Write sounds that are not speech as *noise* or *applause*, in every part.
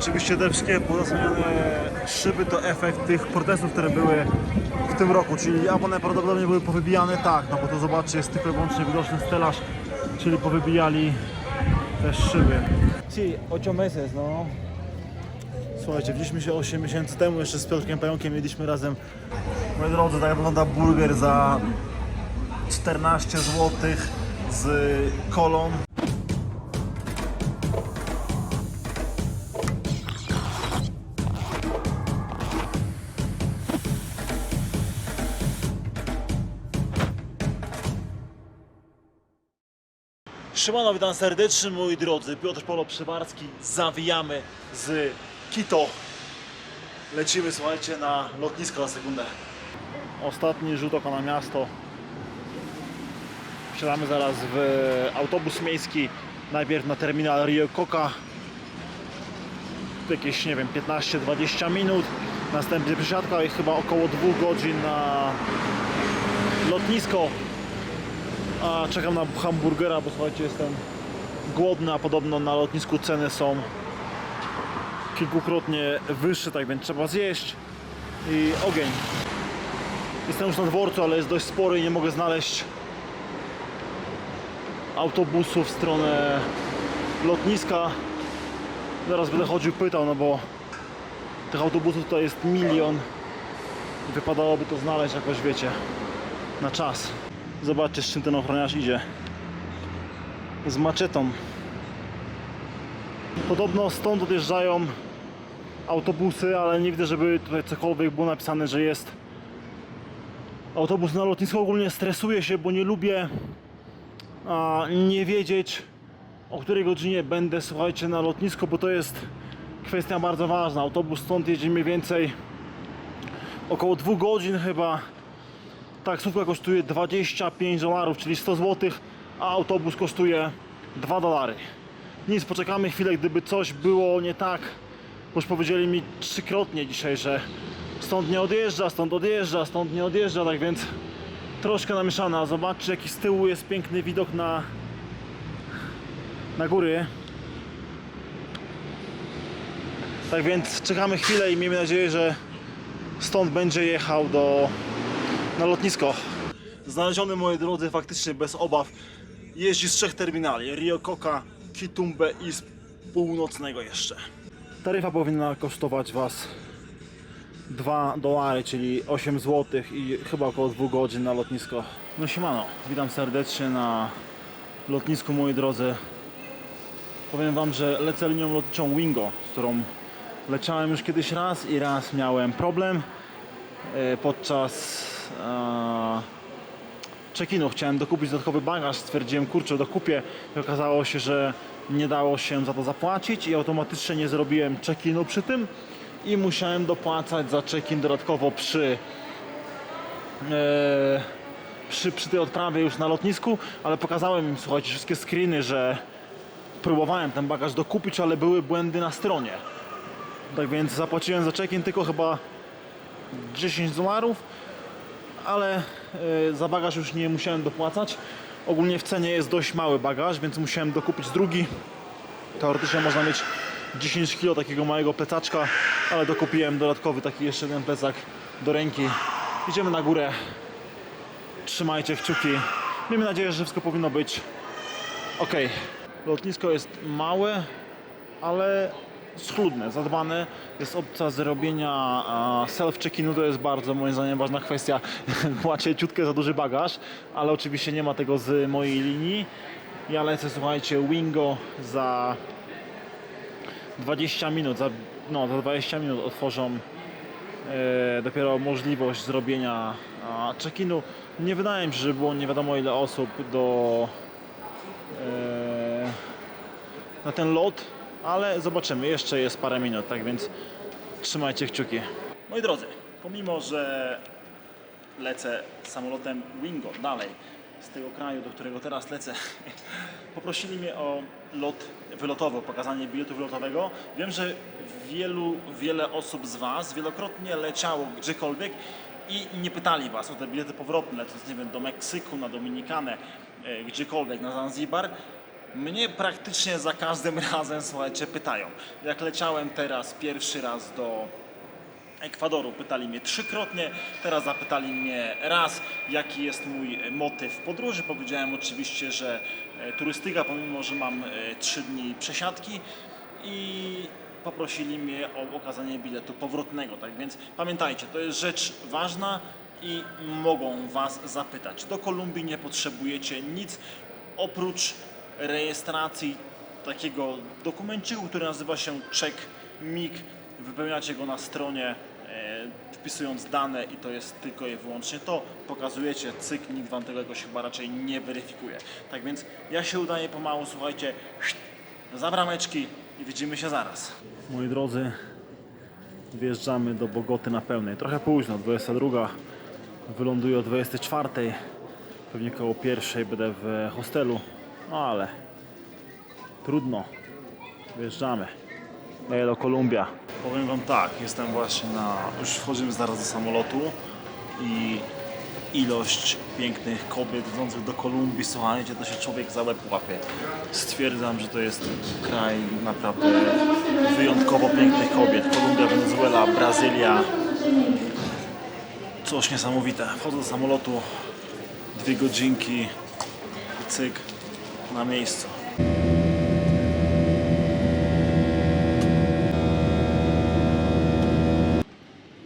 Oczywiście te wszystkie pozasłonione szyby to efekt tych protestów, które były w tym roku, czyli albo najprawdopodobniej były powybijane, tak, no bo to zobaczcie, jest tylko i wyłącznie widoczny stelaż, czyli powybijali te szyby. Ci, ocho meses, no. Słuchajcie, widzieliśmy się 8 miesięcy temu jeszcze z Piotrkiem Pająkiem, jedliśmy razem, moi drodzy, tak wygląda burger za 14 zł z kolą. Szymano, witam serdecznie moi drodzy. Piotr Polo Przywarski. Zawijamy z Kito. Lecimy, słuchajcie, na lotnisko na sekundę. Ostatni rzut oka na miasto. Wsiadamy zaraz w autobus miejski. Najpierw na terminal Rio Coca. Jakieś, nie wiem, 15-20 minut. Następnie przesiadka i chyba około 2 godzin na lotnisko. A czekam na hamburgera, bo słuchajcie, jestem głodny, a podobno na lotnisku ceny są kilkukrotnie wyższe, tak więc trzeba zjeść i ogień. Jestem już na dworcu, ale jest dość spory i nie mogę znaleźć autobusu w stronę lotniska. Zaraz będę chodził, pytał, no bo tych autobusów tutaj jest milion i wypadałoby to znaleźć jakoś, wiecie, na czas. Zobaczcie, z czym ten ochroniarz idzie. Z maczetą. Podobno stąd odjeżdżają autobusy, ale nie widzę, żeby tutaj cokolwiek było napisane, że jest autobus na lotnisko. Ogólnie stresuję się, bo nie lubię a, nie wiedzieć, o której godzinie będę, słuchajcie, na lotnisku, bo to jest kwestia bardzo ważna. Autobus stąd jedzie mniej więcej około dwóch godzin chyba taksówka kosztuje 25 dolarów, czyli 100 zł, a autobus kosztuje 2 dolary. Nic, poczekamy chwilę, gdyby coś było nie tak, już powiedzieli mi trzykrotnie dzisiaj, że stąd nie odjeżdża, stąd odjeżdża, stąd nie odjeżdża, tak więc troszkę namieszana. Zobaczcie, jaki z tyłu jest piękny widok na, na góry. Tak więc czekamy chwilę i miejmy nadzieję, że stąd będzie jechał do na lotnisko. Znaleziony, moi drodzy, faktycznie bez obaw. Jeździ z trzech terminali. Rio Coca, Kitumbe i z północnego jeszcze. Taryfa powinna kosztować Was 2 dolary, czyli 8 zł i chyba około 2 godzin na lotnisko. No siemano, witam serdecznie na lotnisku, moi drodzy. Powiem Wam, że lecę linią lotniczą Wingo, z którą leciałem już kiedyś raz i raz miałem problem e, podczas check-inu chciałem dokupić dodatkowy bagaż, stwierdziłem kurczę dokupię. I okazało się, że nie dało się za to zapłacić i automatycznie nie zrobiłem check-inu przy tym i musiałem dopłacać za check-in dodatkowo przy, e, przy, przy tej odprawie już na lotnisku, ale pokazałem im słuchajcie wszystkie screeny, że próbowałem ten bagaż dokupić, ale były błędy na stronie. Tak więc zapłaciłem za check-in tylko chyba 10 dolarów, ale y, za bagaż już nie musiałem dopłacać. Ogólnie w cenie jest dość mały bagaż, więc musiałem dokupić drugi. Teoretycznie można mieć 10 kg takiego małego plecaczka, ale dokupiłem dodatkowy taki jeszcze jeden plecak do ręki. Idziemy na górę. Trzymajcie kciuki. Miejmy nadzieję, że wszystko powinno być ok. Lotnisko jest małe, ale schludne, zadbane. Jest opcja zrobienia self-check-inu, to jest bardzo moim zdaniem ważna kwestia. *laughs* Macie ciutkę za duży bagaż, ale oczywiście nie ma tego z mojej linii. Ja lecę, słuchajcie, Wingo za 20 minut, za, no, za 20 minut otworzą e, dopiero możliwość zrobienia check-inu. Nie wydaje mi się, że było nie wiadomo ile osób do e, na ten lot, ale zobaczymy. Jeszcze jest parę minut, tak więc trzymajcie kciuki. Moi drodzy, pomimo, że lecę samolotem Wingo dalej z tego kraju, do którego teraz lecę, *laughs* poprosili mnie o lot wylotowy, pokazanie biletu wylotowego. Wiem, że wielu, wiele osób z Was wielokrotnie leciało gdziekolwiek i nie pytali Was o te bilety powrotne, lecąc, nie wiem, do Meksyku, na Dominikanę, e, gdziekolwiek, na Zanzibar. Mnie praktycznie za każdym *laughs* razem, słuchajcie, pytają. Jak leciałem teraz pierwszy raz do Ekwadoru, pytali mnie trzykrotnie, teraz zapytali mnie raz, jaki jest mój motyw podróży. Powiedziałem oczywiście, że e, turystyka, pomimo, że mam e, trzy dni przesiadki i poprosili mnie o okazanie biletu powrotnego. Tak więc pamiętajcie, to jest rzecz ważna i mogą Was zapytać. Do Kolumbii nie potrzebujecie nic oprócz rejestracji takiego dokumenciku, który nazywa się Check MIG. Wypełniacie go na stronie, e, wpisując dane i to jest tylko i wyłącznie to. Pokazujecie cyk, nikt Wam tego jakoś chyba raczej nie weryfikuje. Tak więc ja się udaję pomału, słuchajcie, za brameczki i widzimy się zaraz. Moi drodzy, wjeżdżamy do Bogoty na pełnej. Trochę późno, 22. Wyląduję o 24. Pewnie koło pierwszej będę w hostelu. No ale trudno. Wjeżdżamy. Daję do Kolumbia. Powiem Wam tak, jestem właśnie na. Już wchodzimy zaraz do samolotu i ilość pięknych kobiet idących do Kolumbii, słuchajcie, to się człowiek za łeb łapie. Stwierdzam, że to jest kraj naprawdę wyjątkowo pięknych kobiet. Kolumbia, Wenezuela, Brazylia. Coś niesamowite. Wchodzę do samolotu, dwie godzinki cyk na miejscu.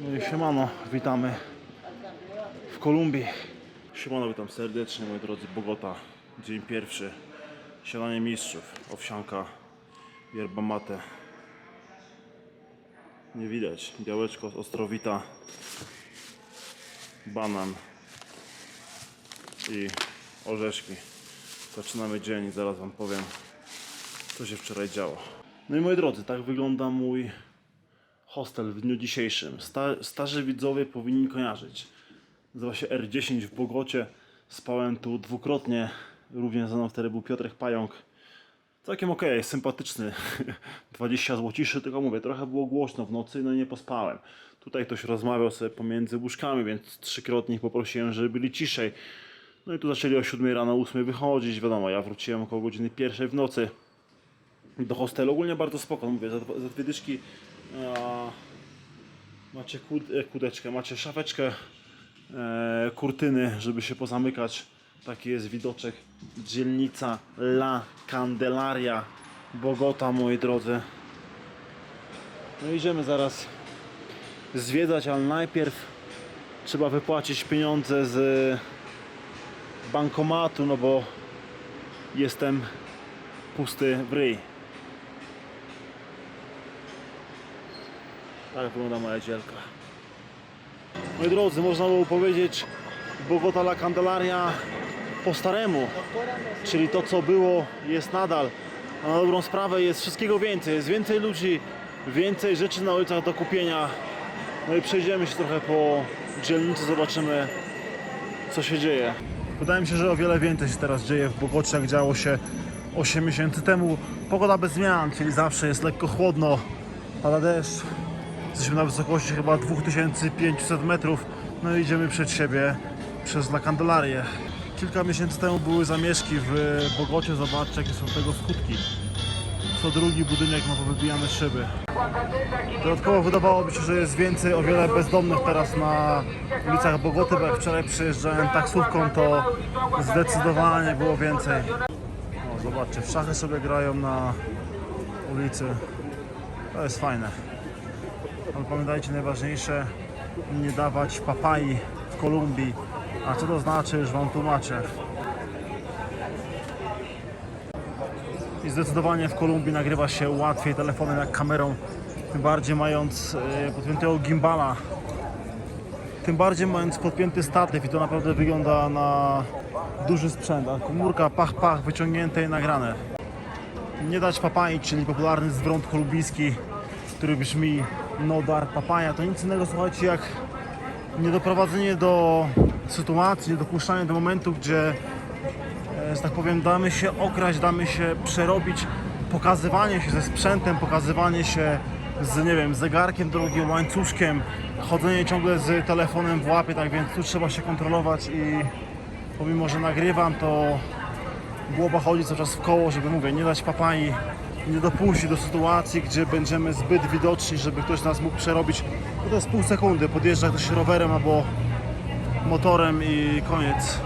No i siemano, witamy w Kolumbii. Siemano, witam serdecznie moi drodzy, Bogota, dzień pierwszy, śniadanie mistrzów, owsianka, yerba mate. Nie widać, białeczko z Ostrowita, banan i orzeszki. Zaczynamy dzień, zaraz Wam powiem, co się wczoraj działo. No i moi drodzy, tak wygląda mój hostel w dniu dzisiejszym. Sta, starzy widzowie powinni kojarzyć. Nazywa się R10 w Bogocie. Spałem tu dwukrotnie. Również ze mną wtedy był Piotrek Pająk. Całkiem okej, sympatyczny. *laughs* 20 złociszy, tylko mówię, trochę było głośno w nocy, no i nie pospałem. Tutaj ktoś rozmawiał sobie pomiędzy łóżkami, więc trzykrotnie poprosiłem, żeby byli ciszej. No i tu zaczęli o 7 rano, 8 wychodzić. Wiadomo, ja wróciłem około godziny pierwszej w nocy do hostelu. Ogólnie bardzo spoko, mówię, za, za dwie dyszki a, macie kud, e, kudeczkę, macie szafeczkę, e, kurtyny, żeby się pozamykać. Taki jest widoczek. Dzielnica La Candelaria, Bogota, moi drodzy. No idziemy zaraz zwiedzać, ale najpierw trzeba wypłacić pieniądze z bankomatu, no bo jestem pusty w ryj. Tak wygląda moja dzielka. Moi drodzy, można było powiedzieć Bogota La Candelaria po staremu. Czyli to co było jest nadal. A Na dobrą sprawę jest wszystkiego więcej. Jest więcej ludzi, więcej rzeczy na ulicach do kupienia. No i przejdziemy się trochę po dzielnicy, zobaczymy co się dzieje. Wydaje mi się, że o wiele więcej się teraz dzieje w Bogocie, jak działo się 8 miesięcy temu. Pogoda bez zmian, czyli zawsze jest lekko chłodno, pada deszcz. Jesteśmy na wysokości chyba 2500 metrów. No i idziemy przed siebie przez La Candelarię. Kilka miesięcy temu były zamieszki w Bogocie. Zobaczcie, jakie są tego skutki. Co drugi budynek ma powybijane szyby. Dodatkowo wydawałoby się, że jest więcej, o wiele bezdomnych teraz na ulicach Bogoty, bo jak wczoraj przyjeżdżałem taksówką, to zdecydowanie było więcej. O, zobaczcie, w szachy sobie grają na ulicy. To jest fajne. Ale pamiętajcie, najważniejsze nie dawać papai w Kolumbii. A co to znaczy, już Wam tłumaczę. I zdecydowanie w Kolumbii nagrywa się łatwiej telefonem jak kamerą, tym bardziej mając e, podpiętego gimbala, tym bardziej mając podpięty statyw i to naprawdę wygląda na duży sprzęt. A komórka pach pach wyciągnięte i nagrane. Nie dać papai, czyli popularny zwrot kolumbijski, który brzmi no dar papaya, to nic innego słuchajcie jak niedoprowadzenie do sytuacji, niedopuszczanie do momentu, gdzie że tak powiem, damy się okraść, damy się przerobić, pokazywanie się ze sprzętem, pokazywanie się z, nie wiem, zegarkiem drogim, łańcuszkiem, chodzenie ciągle z telefonem w łapie, tak więc tu trzeba się kontrolować i pomimo, że nagrywam, to głowa chodzi cały czas w koło, żeby mówię, nie dać papai, nie dopuścić do sytuacji, gdzie będziemy zbyt widoczni, żeby ktoś nas mógł przerobić. Bo to jest pół sekundy, podjeżdża ktoś rowerem albo motorem i koniec.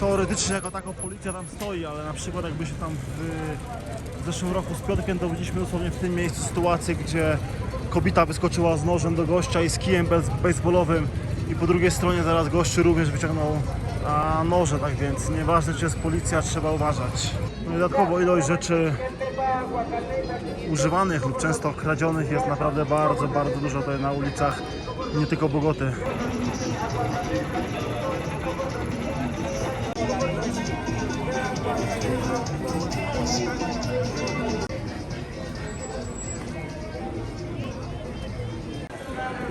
Teoretycznie jako taką policja tam stoi, ale na przykład jakby się tam w, w zeszłym roku z Piotrkiem to widzieliśmy dosłownie w tym miejscu sytuację, gdzie kobieta wyskoczyła z nożem do gościa i z kijem bez, baseballowym i po drugiej stronie zaraz gościu również wyciągnął a, noże, tak więc nieważne czy jest policja, trzeba uważać. No i dodatkowo ilość rzeczy używanych lub często kradzionych jest naprawdę bardzo, bardzo dużo tutaj na ulicach, nie tylko Bogoty.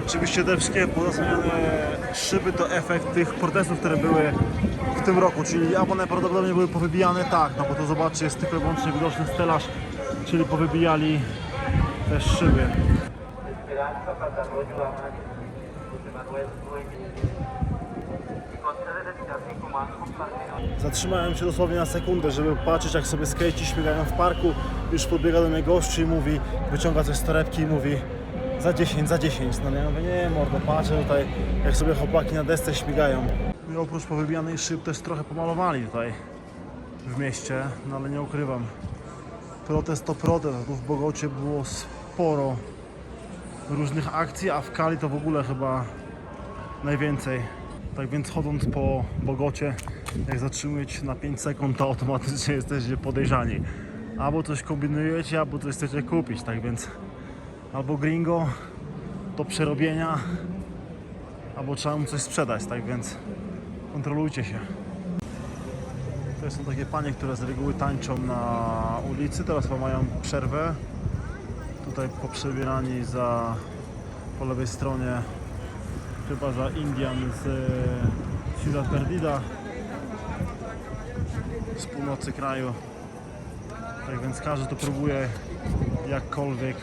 Oczywiście te wszystkie pozasłaniane szyby to efekt tych protestów, które były w tym roku, czyli albo najprawdopodobniej były powybijane, tak, no bo to zobaczcie, jest tylko i wyłącznie widoczny stelaż, czyli powybijali te szyby. Zatrzymałem się dosłownie na sekundę, żeby patrzeć jak sobie skejci śmigają w parku. Już podbiega do mnie gościu i mówi, wyciąga coś z torebki i mówi za 10, za 10. No ja mówię, nie mordo, patrzę tutaj jak sobie chłopaki na desce śmigają. I oprócz powybijanej szyb też trochę pomalowali tutaj w mieście, no ale nie ukrywam. Protest to protest, tu w Bogocie było sporo różnych akcji, a w Kali to w ogóle chyba najwięcej. Tak więc chodząc po Bogocie, jak zatrzymujecie na 5 sekund, to automatycznie jesteście podejrzani. Albo coś kombinujecie, albo coś chcecie kupić, tak więc albo gringo do przerobienia, albo trzeba mu coś sprzedać, tak więc kontrolujcie się. To są takie panie, które z reguły tańczą na ulicy, teraz mają przerwę. Tutaj poprzebierani za po lewej stronie chyba za Indian z e, Ciudad Perdida z północy kraju. Tak więc każdy tu próbuje jakkolwiek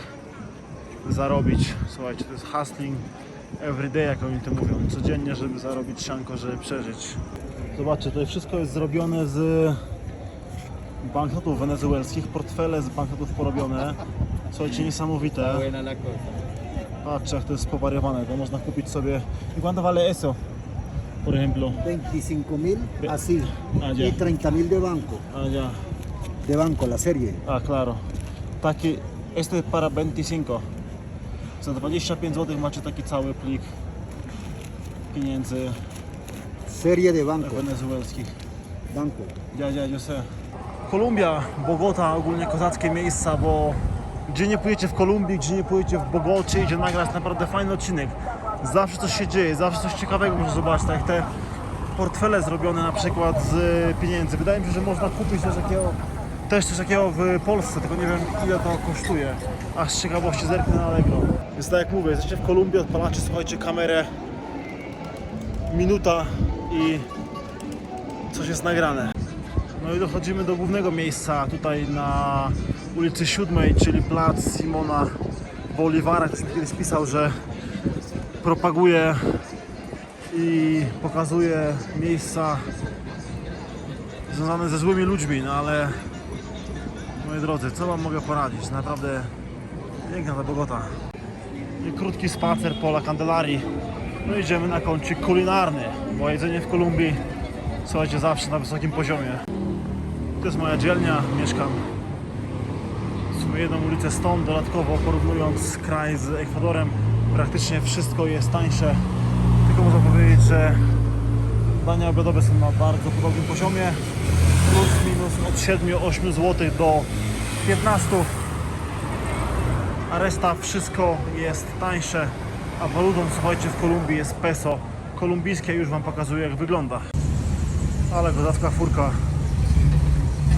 zarobić. Słuchajcie, to jest hustling every day, jak oni to mówią. Codziennie, żeby zarobić sianko, żeby przeżyć. Zobaczcie, tutaj wszystko jest zrobione z banknotów wenezuelskich, portfele z banknotów porobione. Słuchajcie, niesamowite. Patrzcie, jak to jest powariowane, to można kupić sobie. ¿Y cuánto vale eso? Por ejemplo. 25 mil así Ah, y 30 mil de banco, Ah, ya. de banco la serie. A, claro. Taki, este para 25. Za 25 zł macie taki cały plik pieniędzy Serie de banco, wenezuelskich. banco. Ja, ja, yo sé. Kolumbia, Bogota, ogólnie kozackie miejsca, bo gdzie nie pójdziecie w Kolumbii, gdzie nie pójdziecie w Bogocie, idzie nagrać naprawdę fajny odcinek. Zawsze coś się dzieje, zawsze coś ciekawego można zobaczyć, tak jak te portfele zrobione na przykład z pieniędzy. Wydaje mi się, że można kupić też takiego, też coś takiego w Polsce, tylko nie wiem ile to kosztuje. Aż z ciekawości zerknę na Allegro. Więc tak jak mówię, jesteście w Kolumbii, odpalacie, słuchajcie, kamerę, minuta i coś jest nagrane. No i dochodzimy do głównego miejsca tutaj na ulicy Siódmej, czyli plac Simona Bolivara. Mi kiedyś pisał, że propaguje i pokazuje miejsca związane ze złymi ludźmi, no ale moi drodzy, co wam mogę poradzić? Naprawdę piękna ta Bogota. I krótki spacer po La Candelarii. No idziemy na kącik kulinarny, bo jedzenie w Kolumbii słuchajcie zawsze na wysokim poziomie. To jest moja dzielnia, mieszkam jedną ulicę stąd, dodatkowo porównując kraj z Ekwadorem, praktycznie wszystko jest tańsze. Tylko można powiedzieć, że dania obiadowe są na bardzo podobnym poziomie, plus minus od 7-8 zł do 15 a reszta wszystko jest tańsze, a walutą słuchajcie w Kolumbii jest peso kolumbijskie, już Wam pokazuję jak wygląda. Ale kozacka furka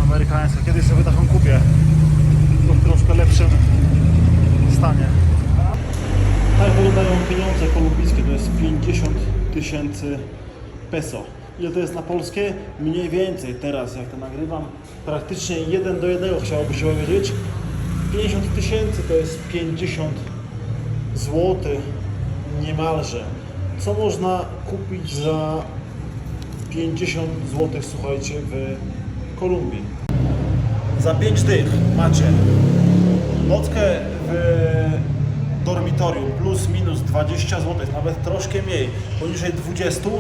amerykańska. Kiedyś sobie taką kupię. Tylko w troszkę lepszym stanie. Tak wyglądają pieniądze kolumbijskie. To jest 50 tysięcy peso. Ile to jest na polskie? Mniej więcej teraz jak to nagrywam. Praktycznie 1 do 1 chciałoby się powiedzieć. 50 tysięcy to jest 50 zł niemalże. Co można kupić za 50 zł, słuchajcie, w Kolumbii. Za 5 dych macie nockę w dormitorium plus minus 20 zł, nawet troszkę mniej, poniżej 20,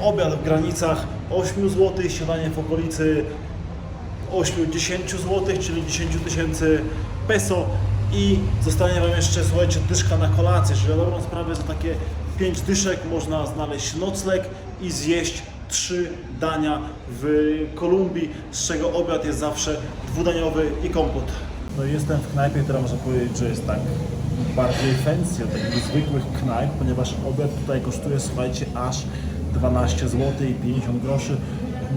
obiad w granicach 8 zł, śniadanie w okolicy 8-10 zł, czyli 10 tysięcy peso. I zostanie Wam jeszcze, słuchajcie, dyszka na kolację, czyli na dobrą sprawę za takie 5 dyszek można znaleźć nocleg i zjeść 3 dania w Kolumbii, z czego obiad jest zawsze dwudaniowy i kompot. No jestem w knajpie, która można powiedzieć, że jest tak bardziej fancy od takich zwykłych knajp, ponieważ obiad tutaj kosztuje, słuchajcie, aż 12 zł i 50 groszy.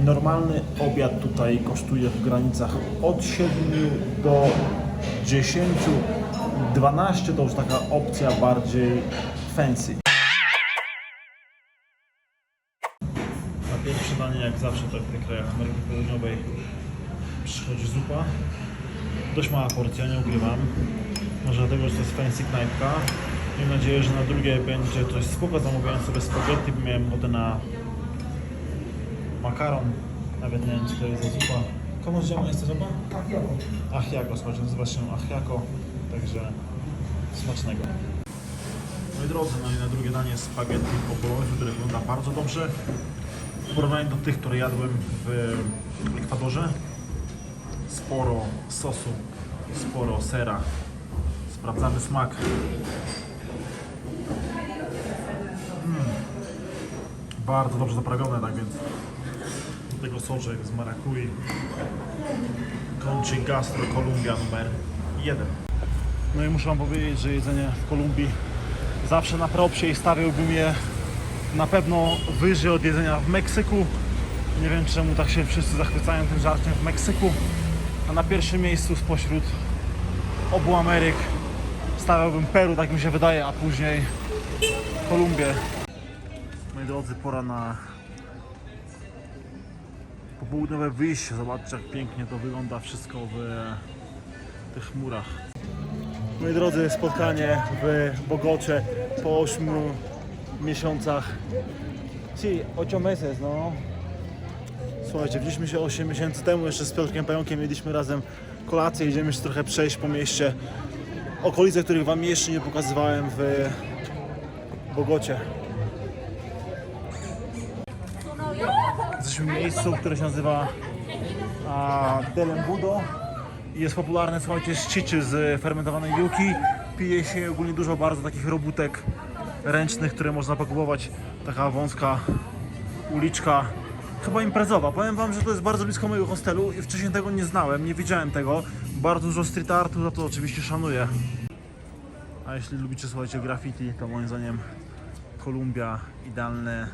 Normalny obiad tutaj kosztuje w granicach od 7 do 10. 12 to już taka opcja bardziej fancy. Na pierwsze danie, jak zawsze tak w tych krajach Ameryki Południowej, przychodzi zupa. Dość mała porcja, nie ukrywam. Może dlatego, że to jest fancy knajpka. Mam nadzieję, że na drugie będzie coś spoko. Zamówiłem sobie spaghetti, bo miałem ochotę na makaron. Nawet nie wiem, co to jest za zupa. Komu wziąłem jest ta zupa? Achiako. Achiako, słuchajcie, nazywa się Achiako. Także smacznego. Moi drodzy, no i na drugie danie spaghetti po bolognese, które wygląda bardzo dobrze. W porównaniu do tych, które jadłem w Ekwadorze. Sporo sosu, sporo sera. Sprawdzamy smak. Mm. Bardzo dobrze zaprawione, tak więc do tego soczek z marakui. Conchi Gastro Columbia numer 1. No i muszę Wam powiedzieć, że jedzenie w Kolumbii zawsze na propsie i stawiałbym je na pewno wyżej od jedzenia w Meksyku. Nie wiem czemu tak się wszyscy zachwycają tym żarciem w Meksyku. A na pierwszym miejscu spośród obu Ameryk stawiałbym Peru, tak mi się wydaje, a później Kolumbię. Moi drodzy, pora na popołudniowe wyjście. Zobaczcie jak pięknie to wygląda wszystko w tych chmurach. Moi drodzy, spotkanie w Bogocie po 8 miesiącach. Si, 8 meses, no. Słuchajcie, widzieliśmy się 8 miesięcy temu jeszcze z Piotrkiem Pająkiem, mieliśmy razem kolację, idziemy jeszcze trochę przejść po mieście. Okolice, których Wam jeszcze nie pokazywałem w Bogocie. Jesteśmy w miejscu, które się nazywa a, Del Embudo i jest popularne, słuchajcie, z chiczy z fermentowanej juki. Pije się ogólnie dużo bardzo takich robótek ręcznych, które można pokupować. Taka wąska uliczka, chyba imprezowa. Powiem Wam, że to jest bardzo blisko mojego hostelu i wcześniej tego nie znałem, nie wiedziałem tego. Bardzo dużo street artu, za to oczywiście szanuję. A jeśli lubicie, słuchajcie, graffiti, to moim zdaniem Kolumbia idealne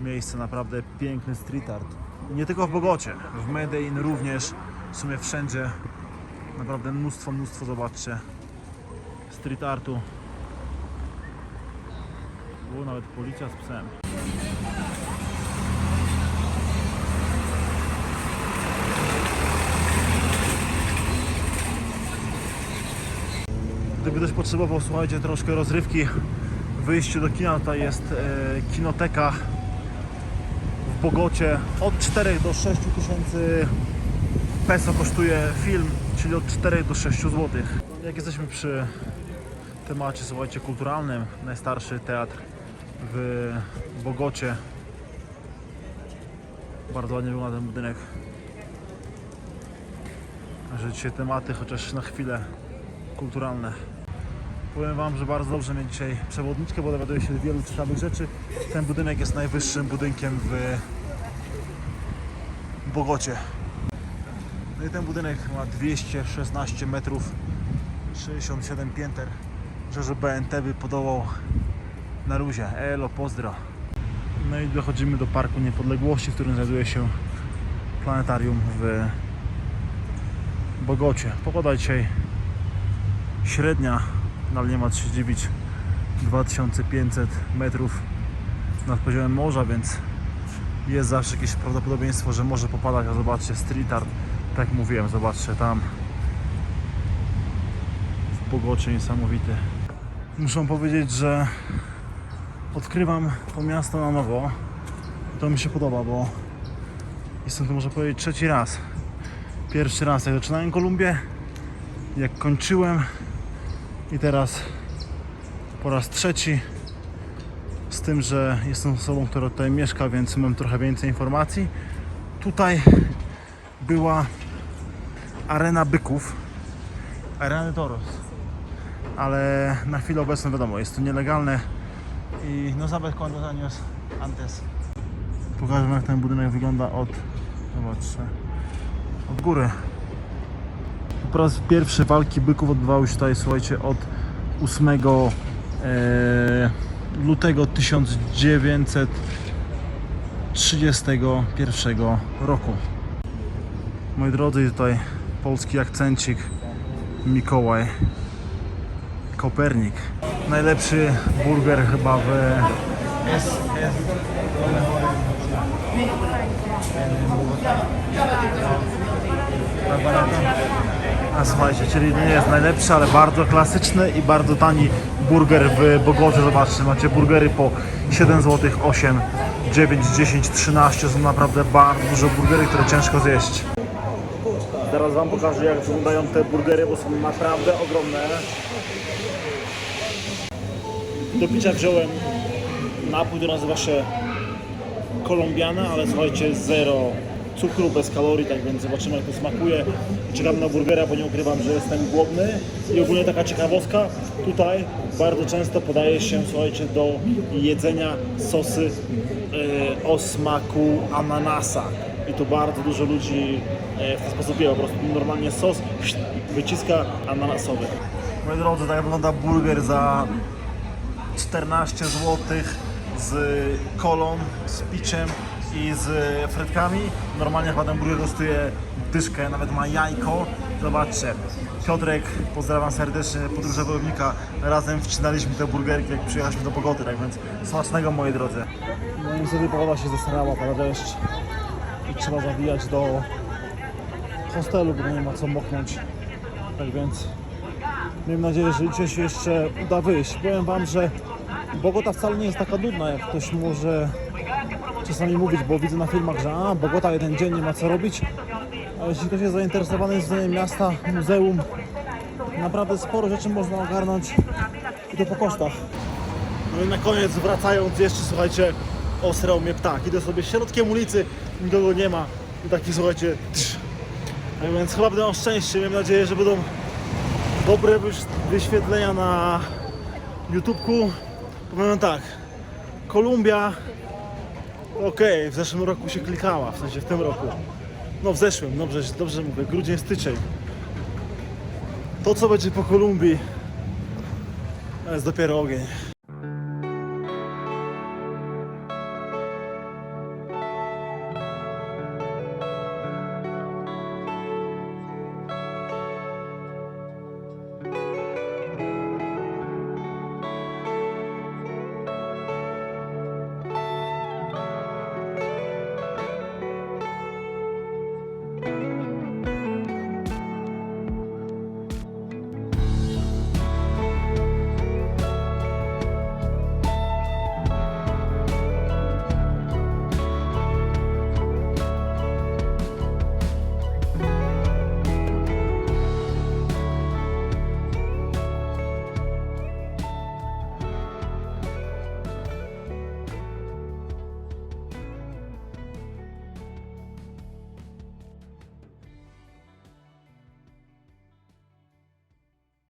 miejsce, naprawdę piękny street art. Nie tylko w Bogocie, w Medellin również, w sumie wszędzie. Naprawdę mnóstwo, mnóstwo, zobaczcie, street artu. Było nawet policja z psem. Gdyby ktoś potrzebował, słuchajcie, troszkę rozrywki, wyjście do kina, tutaj jest e, kinoteka w Bogocie. Od 4 do 6 tysięcy peso kosztuje film, czyli od 4 do 6 zł. Jak jesteśmy przy temacie, słuchajcie, kulturalnym, najstarszy teatr w Bogocie. Bardzo ładnie wygląda ten budynek. Że dzisiaj tematy, chociaż na chwilę kulturalne. Powiem Wam, że bardzo dobrze mieć dzisiaj przewodniczkę, bo dowiaduję się wielu ciekawych rzeczy. Ten budynek jest najwyższym budynkiem w Bogocie. No i ten budynek ma 216 metrów, 67 pięter. Myślę, że BNT by podołał na luzie. Elo, pozdro. No i dochodzimy do Parku Niepodległości, w którym znajduje się planetarium w Bogocie. Pogoda dzisiaj średnia, no nie ma co się dziwić. 2500 metrów nad poziomem morza, więc jest zawsze jakieś prawdopodobieństwo, że może popadać, a zobaczcie, street art, tak jak mówiłem, zobaczcie tam w Bogocie niesamowity. Muszę powiedzieć, że odkrywam to miasto na nowo. To mi się podoba, bo jestem tu, można powiedzieć, trzeci raz. Pierwszy raz, jak zaczynałem Kolumbię, jak kończyłem i teraz po raz trzeci. Z tym, że jestem osobą, która tutaj mieszka, więc mam trochę więcej informacji. Tutaj była arena byków, arena toros, ale na chwilę obecną wiadomo, jest to nielegalne i no sabes cuántos años antes. Pokażę jak ten budynek wygląda od, zobaczcie, od góry. Po raz pierwszy walki byków odbywały się tutaj, słuchajcie, od 8 e, lutego 1931 roku. Moi drodzy, tutaj polski akcencik Mikołaj Kopernik. Najlepszy burger chyba w a słuchajcie, czyli nie jest najlepszy, ale bardzo klasyczny i bardzo tani burger w Bogorze. Zobaczcie, macie burgery po 7 zł, 8, 9, 10, 13. Są naprawdę bardzo duże burgery, które ciężko zjeść. Zaraz Wam pokażę, jak wyglądają te burgery, bo są naprawdę ogromne. Do picia wziąłem napój, który nazywa się kolumbiana, ale słuchajcie, zero cukru, bez kalorii, tak więc zobaczymy jak to smakuje. Czekam na burgera, bo nie ukrywam, że jestem głodny. I ogólnie taka ciekawostka, tutaj bardzo często podaje się, słuchajcie, do jedzenia sosy e, o smaku ananasa. I tu bardzo dużo ludzi e, w ten sposób je, po prostu normalnie sos wyciska ananasowy. Moi drodzy, tak wygląda burger za 14 zł z kolą, z piciem i z frytkami. Normalnie chyba ten burger kosztuje dyszkę, nawet ma jajko. Zobaczcie, Piotrek, pozdrawiam serdecznie, podróże wojownika. Razem wcinaliśmy te burgerki, jak przyjechaliśmy do Bogoty, tak więc smacznego moi drodzy. No niestety pogoda się zesrała, pada deszcz i trzeba zawijać do hostelu, bo nie ma co moknąć. Tak więc Miejmy nadzieję, że dzisiaj się jeszcze uda wyjść. Powiem Wam, że Bogota wcale nie jest taka nudna, jak ktoś może czasami mówić, bo widzę na filmach, że a, Bogota jeden dzień nie ma co robić. A jeśli ktoś jest zainteresowany zwiedzeniem miasta, muzeum, naprawdę sporo rzeczy można ogarnąć i to po kosztach. No i na koniec wracając jeszcze, słuchajcie, osrał mnie ptak. Idę sobie środkiem ulicy, nikogo nie ma i taki, słuchajcie, tsz. Tak więc chyba będę miał szczęście, mam nadzieję, że będą dobre wyś- wyświetlenia na YouTubku. Powiem tak, Kolumbia, okej, w zeszłym roku się klikała, w sensie w tym roku. No w zeszłym, dobrze, dobrze mówię, grudzień, styczeń. To co będzie po Kolumbii, to jest dopiero ogień.